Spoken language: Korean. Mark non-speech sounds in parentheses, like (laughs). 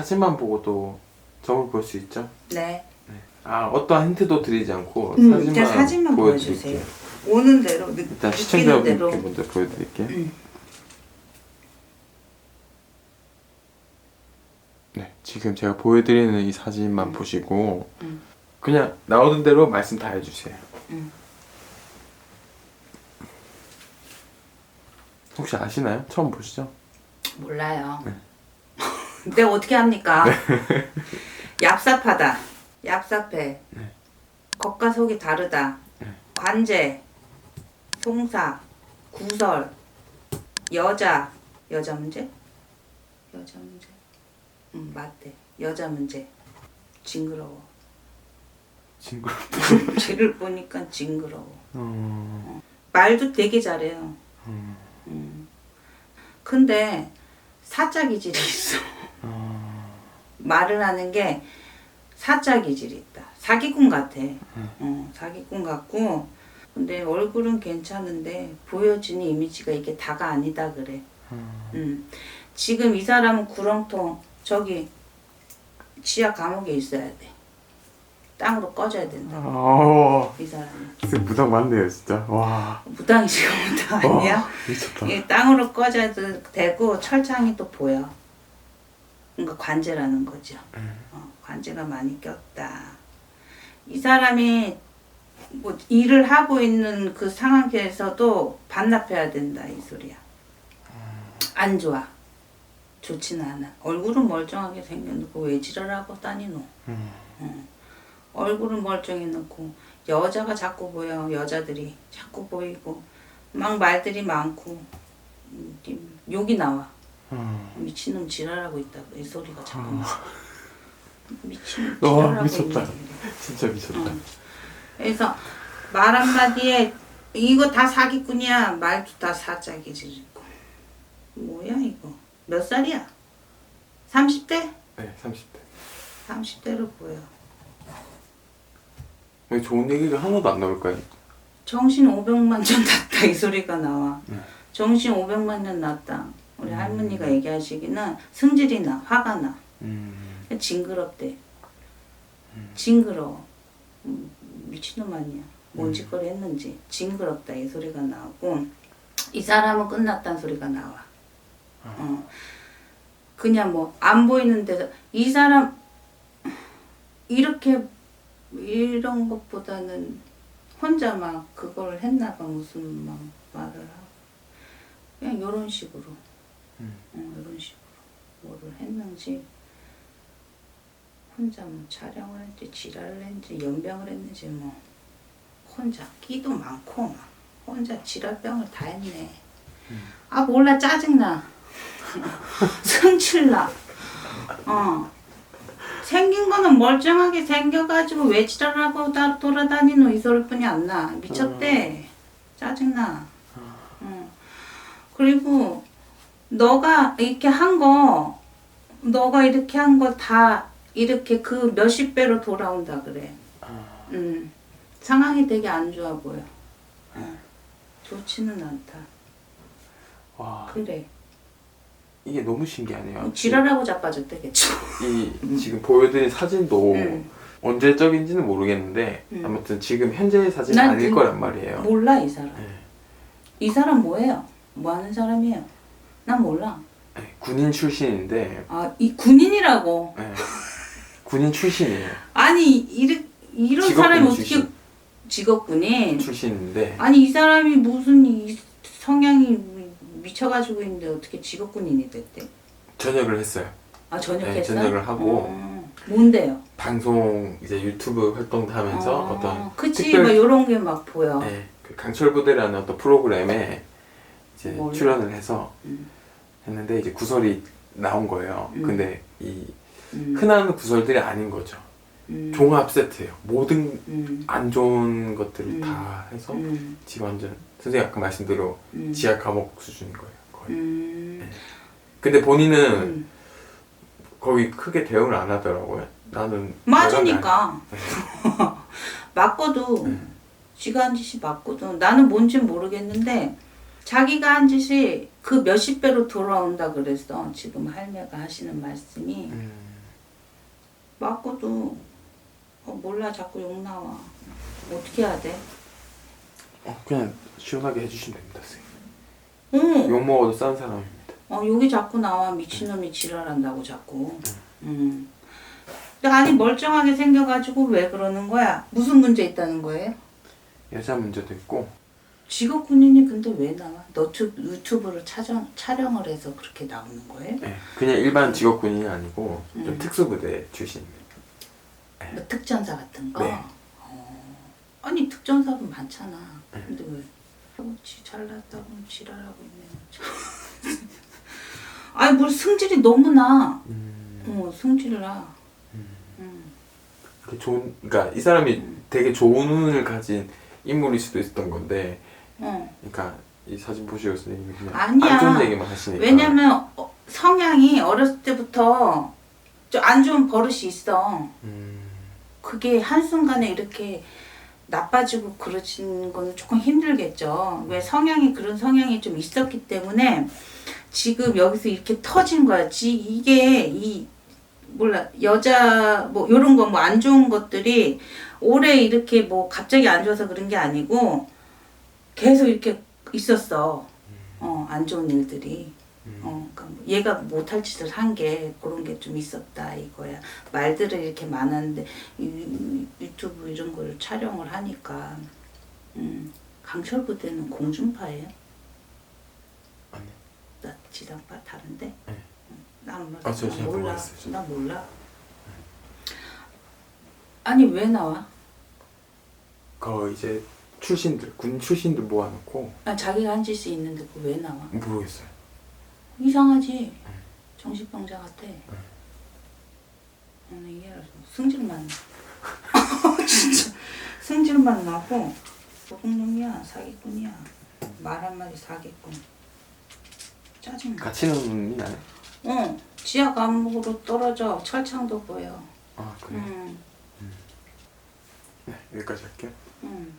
사진만 보고도 점을 볼 수 있죠? 네. 아 어떠한 힌트도 드리지 않고 음, 사진만, 그냥 사진만 보여드릴게요. 보여주세요. 오는 대로 느, 일단 느끼는 시청자분께. 먼저 보여드릴게요. 음. 네, 지금 제가 보여드리는 이 사진만 보시고 음. 그냥 나오는 대로 말씀 다 해주세요. 음. 혹시 아시나요? 처음 보시죠? 몰라요. 네. 내가 어떻게 합니까? (laughs) 얍삽하다. 얍삽해. 네. 겉과 속이 다르다. 네. 관제, 송사, 구설, 여자, 여자 문제? 여자 문제. 응, 맞대. 여자 문제. 징그러워. 징그럽다. 쟤를 (laughs) 보니까 징그러워. 어... 말도 되게 잘해요. 음... 음. 근데 사짜 기질이 있어. 어... 말을 하는 게 사짜 기질이 있다. 사기꾼 같아. 어, 사기꾼 같고 근데 얼굴은 괜찮은데 보여지는 이미지가 이게 다가 아니다 그래. 음... 음. 지금 이 사람은 구렁통 저기 지하 감옥에 있어야 돼. 땅으로 꺼져야 된다. 어... 이 사람은 진짜 무당 맞네요 진짜. 와. 무당이 지금 (laughs) 무당 아니야? 와, 미쳤다. 이 땅으로 꺼져야 되고 철창이 또 보여. 그러니까 관제라는 거죠. 어, 관제가 많이 꼈다. 이 사람이 뭐 일을 하고 있는 그 상황에서도 반납해야 된다 이 소리야. 안 좋아. 좋지는 않아. 얼굴은 멀쩡하게 생겨놓고 왜 지랄하고 다니노. 음... 어. 얼굴은 멀쩡해 놓고 여자가 자꾸 보여 여자들이 자꾸 보이고 막 말들이 많고 음, 욕이 나와 음... 미친놈 지랄하고 있다고 이 소리가 자꾸 나 미친놈 와, 지랄하고 미쳤다. 있는 진짜 미쳤다. 응. 그래서 말 한마디에 이거 다 사기꾼이야 말도 다 사짜기 지르고 뭐야 이거 몇 살이야? 30대? 네, 30대. 30대로 보여 왜 좋은 얘기가 하나도 안 나올까요? 정신 500만 년 났다 이 소리가 나와. 네. 정신 500만 년 났다. 우리 할머니가 얘기하시기는 승질이 나, 화가 나. 음... 징그럽대. 징그러워. 음, 미친놈 아니야. 뭔 짓거리 했는지. 징그럽다 이 소리가 나오고 이 사람은 끝났다는 소리가 나와. 어. 그냥 뭐 안 보이는 데서 이 사람 이렇게 이런 것보다는 혼자 막 그걸 했나 봐 무슨 막 말을 하고 그냥 이런 식으로 음. 어, 이런 식으로 뭐를 했는지 혼자 뭐 촬영을 했는지 지랄을 했는지 연병을 했는지 뭐 혼자 끼도 많고 막 혼자 지랄병을 다 했네 아 몰라 짜증나 (laughs) 승질나 어 생긴 거는 멀쩡하게 생겨가지고 왜 지랄하고 다 돌아다니노 이 소리뿐이 안 나. 미쳤대. 짜증나. 어. 그리고 너가 이렇게 한 거, 너가 이렇게 한 거 다 이렇게 그 몇십 배로 돌아온다 그래. 음. 상황이 되게 안 좋아 보여. 어. 좋지는 않다. 와 그래. 이게 너무 신기하네요. 지랄하고 자빠졌대겠죠. 이 지금 보여드린 사진도 음. 언제적인지는 모르겠는데 음. 아무튼 지금 현재의 사진은 난 아닐 그- 거란 말이에요. 몰라 이 사람. 네. 이 사람 뭐예요? 뭐 하는 사람이에요? 난 몰라. 네, 군인 출신인데 아, 이 군인이라고. 네. 군인 출신이에요. 아니, 이르, 이런 직업군 사람이 어떻게 출신. 직업군인? 출신인데 아니, 이 사람이 무슨 이 성향이 미쳐가지고 있는데 어떻게 직업군인이 됐대? 전역을 했어요. 아, 전역했어? 네, 전역을 하고. 어, 뭔데요? 방송 이제 유튜브 활동도 하면서 어, 어, 떤 그치, 특별- 막 요런 게 막 보여. 네, 그 강철 부대라는 어떤 프로그램에 이제 몰라. 출연을 해서 음. 했는데 이제 구설이 나온 거예요. 음. 근데 이 음, 흔한 구설들이 아닌 거죠. 음, 종합 세트예요. 모든 음, 안 좋은 것들을 음. 다 해서 음, 지금 완전 선생님 아까 말씀대로 음, 지하 감옥 수준인 거예요. 거의. 음, 근데 본인은 음. 거의 크게 대응을 안 하더라고요. 나는 맞으니까. 맞고도 (laughs) 네. 지가 한 짓이 맞고도 나는 뭔지 모르겠는데 자기가 한 짓이 그 몇십 배로 돌아온다 그랬어. 지금 할매가 하시는 말씀이 음, 있어도 어, 몰라 자꾸 욕 나와. 어떻게 해야 돼? 어, 그냥 시원하게 해주시면 됩니다 선생님 응. 욕 먹어도 싼 사람입니다 어 여기 자꾸 나와 미친놈이 지랄한다고 자꾸. 음. 근데 아니 멀쩡하게 생겨가지고 왜 그러는 거야? 무슨 문제 있다는 거예요? 여자 문제도 있고 직업 군인이 근데 왜 나와? 너튜 유튜브를 촬영 촬영을 해서 그렇게 나오는 거예요? 예, 그냥 일반 직업 군인이 아니고 좀 음. 특수부대 출신입니다 뭐 특전사 같은 거? 네. 어. 아니 특전사도 많잖아. 네. 근데 왜? 그렇지 잘났다고 지랄하고 있네. 참. (laughs) 아니 뭘 승질이 너무 나. 음, 어 승질을 나. 음. 음. 그 좋은 그러니까 이 사람이 되게 좋은 운을 가진 인물일 수도 있었던 건데 어. 그러니까 이 사진 보시고 선생님이 그냥 아니야. 안 좋은 얘기만 하시니까 왜냐면 어, 성향이 어렸을 때부터 좀 안 좋은 버릇이 있어. 음, 그게 한순간에 이렇게 나빠지고 그러진 거는 조금 힘들겠죠. 왜 성향이 그런 성향이 좀 있었기 때문에 지금 여기서 이렇게 터진 거야. 지 이게 이 몰라 여자 뭐 요런 거 뭐 안 좋은 것들이 오래 이렇게 뭐 갑자기 안 좋아서 그런 게 아니고 계속 이렇게 있었어. 어 안 좋은 일들이. 어, 그러니까 뭐 얘가 못할 짓을 한 게 그런 게 좀 있었다 이거야. 말들을 이렇게 많았는데 이, 유튜브 이런 걸 촬영을 하니까 음, 강철 부대는 공중파예요? 아니 나 지상파 다른데? 네. 음, 난 몰라. 아, 저나잘 몰라. 모르겠어요. 나 몰라. 아니 왜 나와? 그 이제 출신들 군 출신들 모아놓고 아, 자기가 한 짓이 있는데 그왜 나와? 모르겠어요 이상하지? 정신병자 같아. 나는 이해를 해. 승질만 나. (laughs) 진짜 승질만 나고 도둑놈이야 사기꾼이야 말 한마디 사기꾼 짜증나 같이 노는 나요? 어 지하 감옥으로 떨어져 철창도 보여 아 그래 요? 응, 네 여기까지 할게요 응.